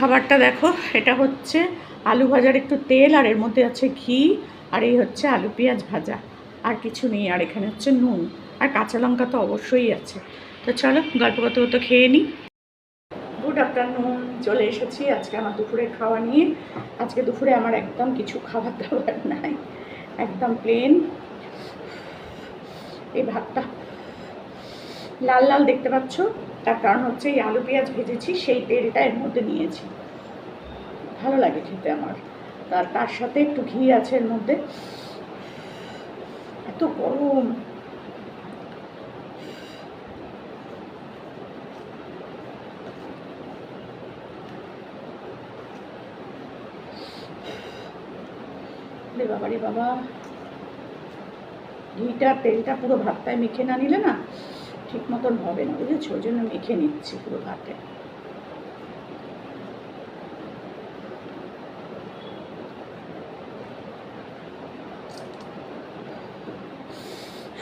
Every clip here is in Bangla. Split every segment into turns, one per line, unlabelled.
খাবারটা দেখো, এটা হচ্ছে আলু ভাজার একটু তেল, আর এর মধ্যে আছে ঘি, আর এই হচ্ছে আলু পেঁয়াজ ভাজা। আর কিছু নেই, আর এখানে হচ্ছে নুন, আর কাঁচা লঙ্কা তো অবশ্যই আছে। তো চলো গল্প করতে করতে খেয়ে নিই গুড আফটারনুন, চলে এসেছি আজকে আমার দুপুরের খাওয়া নিয়ে। আজকে দুপুরে আমার একদম কিছু খাবার দাবার নাই, একদম প্লেন এই ভাতটা লাল লাল দেখতে পাচ্ছ? তার কারণ হচ্ছে এই আলু পেঁয়াজ ভেজেছি, সেই তেলটা এর মধ্যে নিয়েছি। ভালো লাগে খেতে আমার। তার তার সাথে একটু ঘি আছে এর মধ্যে। এত গরম। রে বাবা বাবা। ঘিটা, তেলটা পুরো ভাতটায় মেখে না নিলে না ঠিক মতন হবে না, বুঝেছ? ওই জন্য মেখে নিচ্ছি পুরো ভাতে।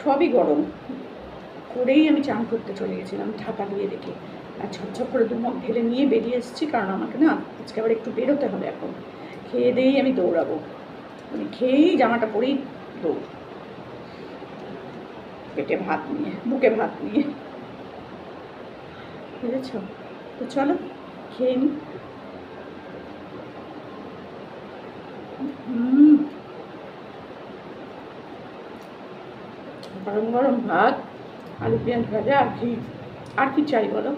সবই গরম। করেই আমি চান করতে চলে গেছিলাম ছাতা দিয়ে রেখে। আর ঝপঝপ করে দুমক ঢেলে নিয়ে বেরিয়ে এসেছি, কারণ আমাকে না আজকে আবার একটু বেরোতে হবে এখন। খেয়ে দিয়েই আমি দৌড়াবো। মানে খেয়েই জামাটা পরেই দৌড় পেটে ভাত নিয়ে, বুকে ভাত নিয়ে। বুঝেছ? তো চলো, খেয়ে নি। গরম গরম ভাত, আলু পেঁয়াজ ভাজা আর ঘি। আর কি চাই বলো?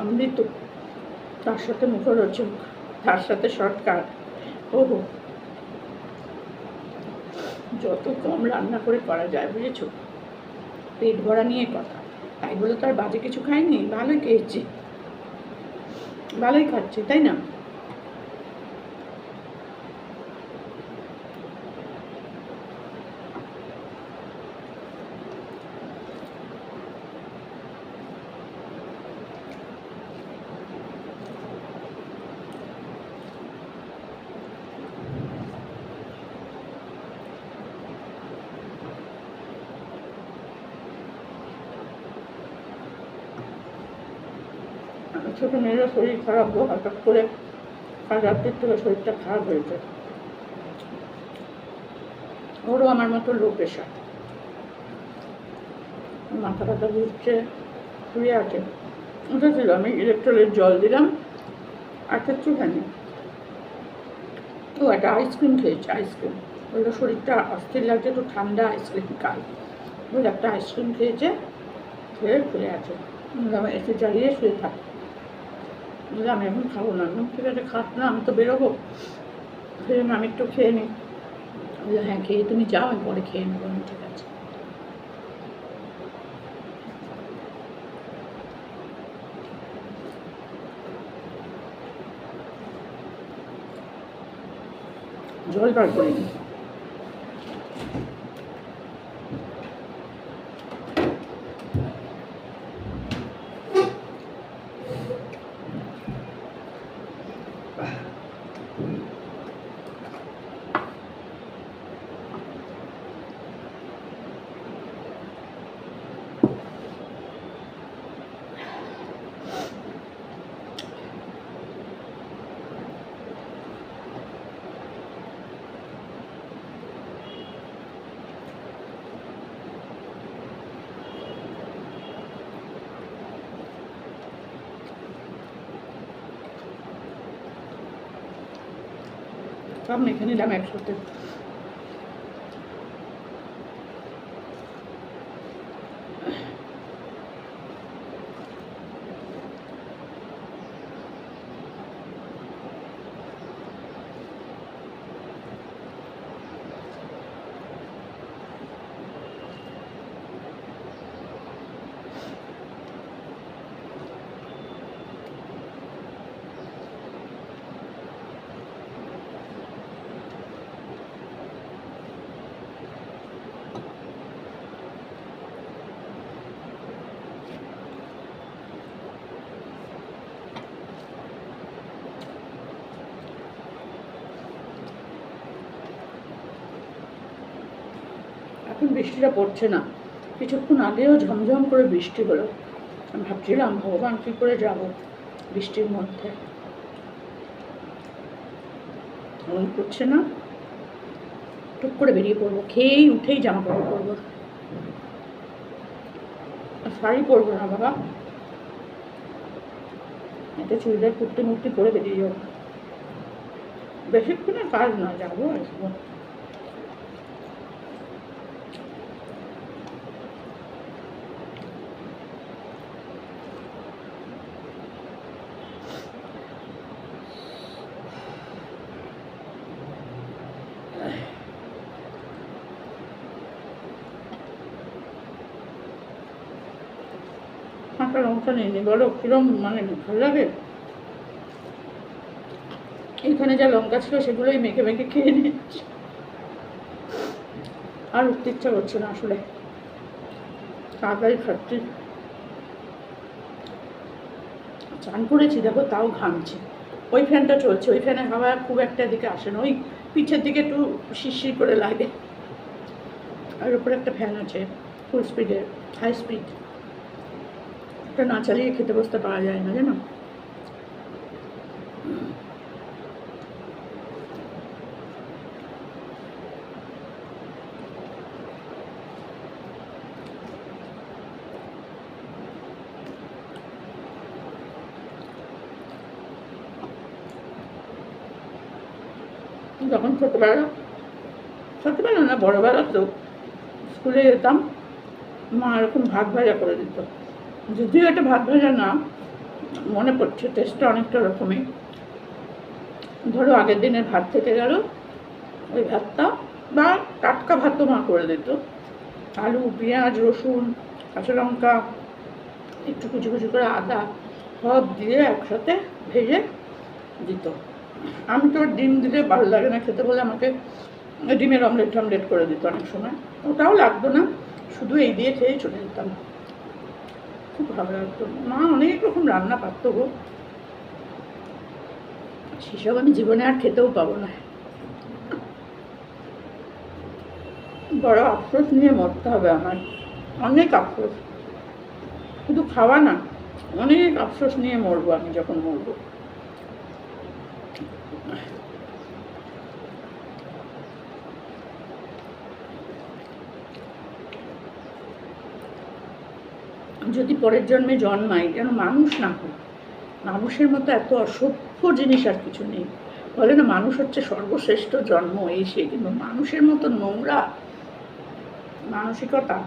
অমৃত, তার সাথে মুখরোচক, তার সাথে শর্টকাট ওহো। যত কম রান্না করে করা যায় বুঝেছ? পেট ভরা নিয়ে কথা। তাই বলে তো আর বাজে কিছু খাইনি? ভালোই খেয়েছি। ভালোই খাচ্ছি, তাই না? ছোটো মেয়েরও শরীর খারাপ গো, হঠাৎ করে কাল রাত্রির থেকে শরীরটা খারাপ হয়েছে ওরও আমার মতো লো প্রেশার মাথা ব্যথা ঘুরছে, শুয়ে আছে। উঠেছিল, আমি ইলেকট্রলের জল দিলাম, আর কিচ্ছুখানি ও, একটা আইসক্রিম খেয়েছে আইসক্রিম বলল, শরীরটা অস্থির লাগছে তো ঠান্ডা আইসক্রিম খাই। বলে, একটা আইসক্রিম খেয়েছে, খেয়ে শুয়ে আছে। এসে চালিয়ে শুয়ে থাক। বলে আমি এখন খাব না। ঠিক আছে, খাস না, আমি তো বেরোবো। ফিরে আমি একটু খেয়ে নিই। বলে হ্যাঁ খেয়ে, তুমি যাও, আমি পরে খেয়ে নেব, আমি ঠিক আছে। জল বার করে নিই সব মেখে নিলাম একসাথে এখন বৃষ্টিটা পড়ছে না। কিছুক্ষণ আগেও ঝমঝম করে বৃষ্টি হলো। আমি ভাবছিলাম, ভগবান, কী করে যাব বৃষ্টির মধ্যে? মন করছে না। টুক করে বেরিয়ে পড়ব, খেয়েই উঠেই জামা কাপড় পরবো শাড়ি পরবো না, বাবা। একটা চুড়িদার কুর্তি মুর্তি পরে বেরিয়ে যাব। বেশিক্ষণের কাজ না যাব আসব ফাঁকা লঙ্কা নিয়ে বলো, কিরম মানে ভালো লাগে? এখানে যা লঙ্কা ছিল সেগুলোই মেখে মেখে খেয়ে নিচ্ছি। আর উঠতে ইচ্ছা করছে না আসলে। তাড়াতাড়ি খাচ্ছি। চান করেছি, দেখো তাও ঘামছে। ওই ফ্যানটা চলছে, ওই ফ্যানের হাওয়া খুব একটা দিকে আসে না, ওই পিঠের দিকে একটু শিরশির করে লাগে। আর উপরে একটা ফ্যান আছে ফুল স্পিডের হাই স্পিড ওটা না চালিয়ে খেতে বসতে পারা যায় না, জানো? যখন ছোটোবেলা ছোটোবেলা না, বড়োবেলা তো স্কুলে যেতাম, মা এরকম ভাত ভাজা করে দিত। যদিও এটা ভাত ভাজা না মনে পড়ছে টেস্টটা অনেকটা রকমই ধরো আগের দিনের ভাত থেকে গেল, ওই ভাতটা, বা টাটকা ভাতও মা করে দিত। আলু, পেঁয়াজ, রসুন, কাঁচা লঙ্কা, একটু কুচি কুচি করে আদা, সব দিয়ে একসাথে ভেজে দিত। আমি তো ডিম দিলে ভালো লাগে না খেতে বলে আমাকে ডিমের অমলেট টমলেট করে দিত অনেক সময়। ওটাও লাগতো না, শুধু এই দিয়ে খেয়েই চলে যেতাম। খুব ভালো লাগতো। মা অনেক রকম রান্না পারতো গো। সেসব আমি জীবনে আর খেতেও পাবো না। বড় আফসোস নিয়ে মরতে হবে আমার অনেক আফসোস। শুধু খাওয়া না, অনেক আফসোস নিয়ে মরবো আমি যখন মরবো। যদি পরের জন্মে জন্মাই যেন মানুষ না হই মানুষের মতো এত অসভ্য জিনিস আর কিছু নেই। বলে না, মানুষ হচ্ছে সর্বশ্রেষ্ঠ জন্ম, এই সে কিন্তু মানুষের মতো নোংরা। মানসিকতা।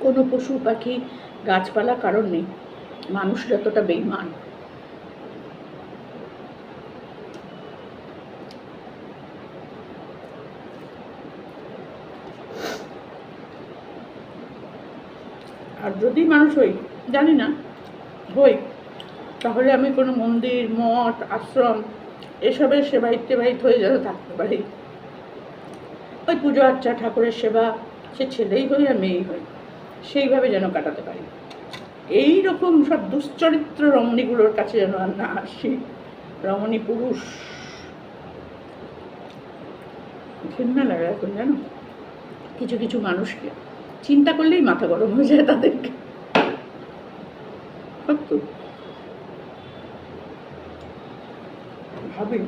কোনো পশু পাখি, গাছপালা কারণ নেই। মানুষ যতটা বেইমান আর যদি মানুষ হই, জানি না, হই। তাহলে আমি কোনো মন্দির, মঠ, আশ্রম, এসবের সেবায়িত টেবায়িত হয়ে যেন থাকতে পারি। ওই পুজো আর্চা, ঠাকুরের সেবা, সে ছেলেই হই আর মেয়েই হই, সেইভাবে যেন কাটাতে পারি। এই রকম সব দুশ্চরিত্র রমণীগুলোর কাছে যেন আর না আসি। রমণী পুরুষ। ঘৃণা লাগে এখন জানো? কিছু কিছু মানুষকে। চিন্তা করলেই মাথা গরম হয়ে যায় তাদেরকে। সত্য ভাবি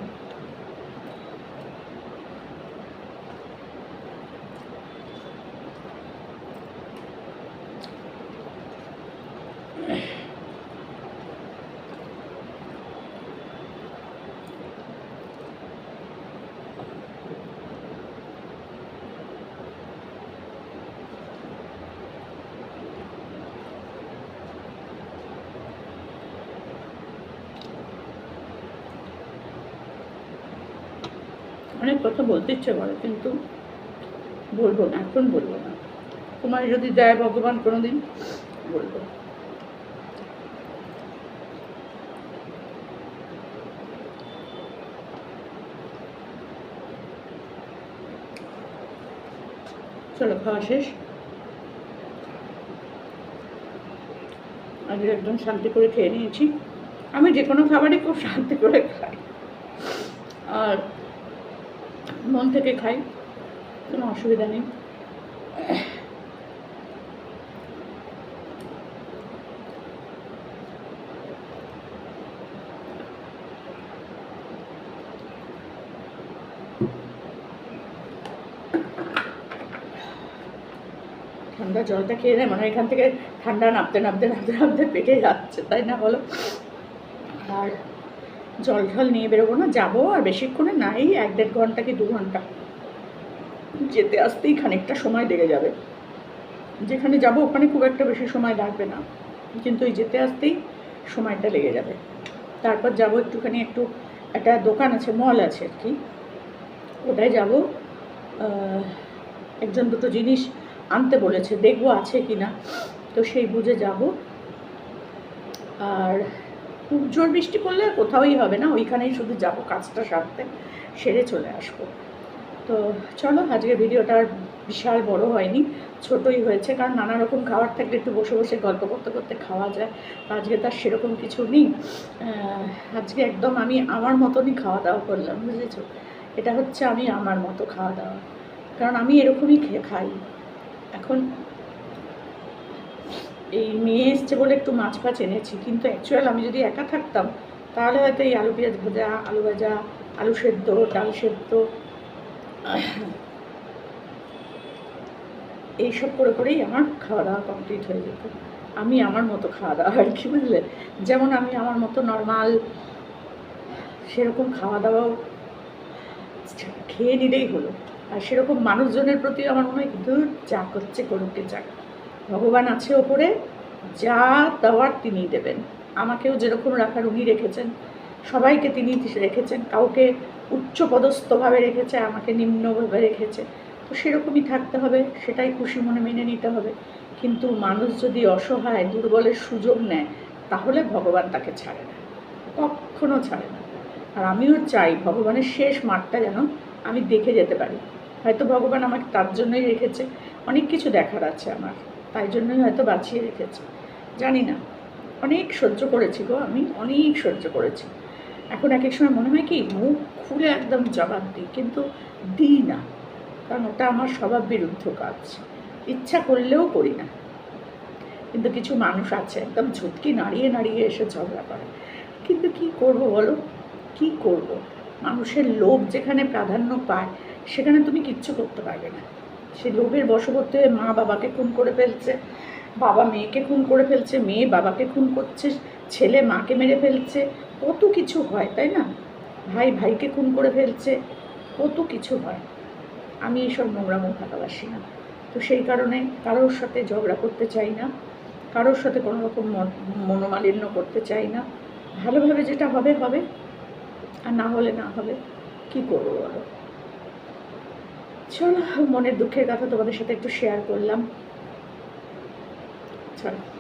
অনেক কথা বলতে ইচ্ছে করে, কিন্তু বলব না, এখন বলব না। তোমার যদি দেয় ভগবান, কোনোদিন বলব। চলো, খাওয়া শেষ। আজকে একদম শান্তি করে খেয়ে নিয়েছি। আমি যে কোনো খাবারই খুব শান্তি করে খাই আর মন থেকে খাই, কোনো অসুবিধা নেই। ঠান্ডা জলটা খেয়ে নেয় মানে এখান থেকে ঠান্ডা নামতে নামতে নামতে নামতে পেটে যাচ্ছে, তাই না বলো? জল ঢল নিয়ে বেরোবো না, যাব আর বেশিক্ষণে নাই এক দেড় ঘণ্টা কি দু ঘণ্টা। যেতে আসতেই খানিকটা সময় লেগে যাবে। যেখানে যাব ওখানে খুব একটা বেশি সময় লাগবে না, কিন্তু এই যেতে আসতেই সময়টা লেগে যাবে। তারপর যাব একটুখানি একটু, একটা দোকান আছে, মল আছে আর কি। ওটায় যাব একজন দুটো জিনিস আনতে বলেছে, দেখব আছে কি না তো সেই বুঝে যাব। আর খুব জোর বৃষ্টি পড়লে কোথাওই হবে না, ওইখানেই শুধু যাব, কাজটা সারতে সেরে চলে আসব। তো চলো, আজকে ভিডিওটা বিশাল বড় হয়নি, ছোটই হয়েছে, কারণ নানা রকম খাবার থাকলে একটু বসে বসে গল্প করতে করতে খাওয়া যায় আজকে তার সেরকম কিছু নেই। আজকে একদম আমি আমার মতনই খাওয়া দাওয়া করলাম, বুঝেছ? এটা হচ্ছে আমি আমার মতো খাওয়া দাওয়া, কারণ আমি এরকমই খেয়ে খাই। এখন এই মেয়ে এসছে বলে একটু মাছ ফাছ এনেছি, কিন্তু অ্যাকচুয়াল আমি যদি একা থাকতাম, তাহলে হয়তো এই আলু পেঁয়াজ ভাজা, আলু ভাজা, আলু সেদ্ধ, ডাল সেদ্ধ, এইসব করে করেই আমার খাওয়া দাওয়া কমপ্লিট হয়ে যেত। আমি আমার মতো খাওয়া দাওয়া, আর কি বুঝলে যেমন আমি আমার মতো নর্মাল সেরকম খাওয়া দাওয়াও খেয়ে নিলেই হলো। আর সেরকম মানুষজনের প্রতি আমার মনে হয় দূর যা করছে করুকে যাক ভগবান আছে ওপরে, যা দেওয়ার তিনি দেবেন। আমাকেও যেরকম রাখার উনি রেখেছেন, সবাইকে তিনি রেখেছেন, কাউকে উচ্চপদস্থভাবে রেখেছে, আমাকে নিম্নভাবে রেখেছে। তো সেরকমই থাকতে হবে, সেটাই খুশি মনে মেনে নিতে হবে। কিন্তু মানুষ যদি অসহায়, দুর্বলের সুযোগ নেয়, তাহলে ভগবান তাকে ছাড়ে না, কখনো ছাড়ে না। আর আমিও চাই ভগবানের শেষ মাঠটা যেন আমি দেখে যেতে পারি। হয়তো ভগবান আমাকে তার জন্যই রেখেছে। অনেক কিছু দেখার আছে আমার। তাই জন্যই হয়তো বাঁচিয়ে রেখেছে। জানি না। অনেক সহ্য করেছি গো আমি, অনেক সহ্য করেছি। এখন এক এক সময় মনে হয় কি, মুখ খুলে একদম জবাব দিই, কিন্তু দিই না। কারণ ওটা আমার স্বভাব বিরুদ্ধ কাজ। ইচ্ছা করলেও করি না। কিন্তু কিছু মানুষ আছে, একদম ঝুটকি নাড়িয়ে নাড়িয়ে এসে ঝগড়া করে। কিন্তু কি করব বলো? কি করব? মানুষের লোভ যেখানে প্রাধান্য পায়, সেখানে তুমি কিচ্ছু করতে পারবে না। সে লোভের বশবর্তী হয়ে মা বাবাকে খুন করে ফেলছে, বাবা মেয়েকে খুন করে ফেলছে, মেয়ে বাবাকে খুন করছে, ছেলে মাকে মেরে ফেলছে, কত কিছু হয়, তাই না? ভাই ভাইকে খুন করে ফেলছে, কত কিছু হয়। আমি এইসব নোংরা নোংরামো ভালোবাসি না। তো সেই কারণে কারোর সাথে ঝগড়া করতে চাই না, কারোর সাথে কোনো রকম মন- মনোমালিন্য করতে চাই না। ভালোভাবে যেটা হবে হবে, আর না হলে না হবে, কি করব বলো? চলো মনের দুঃখের কথা তোমাদের সাথে একটু শেয়ার করলাম। চলো।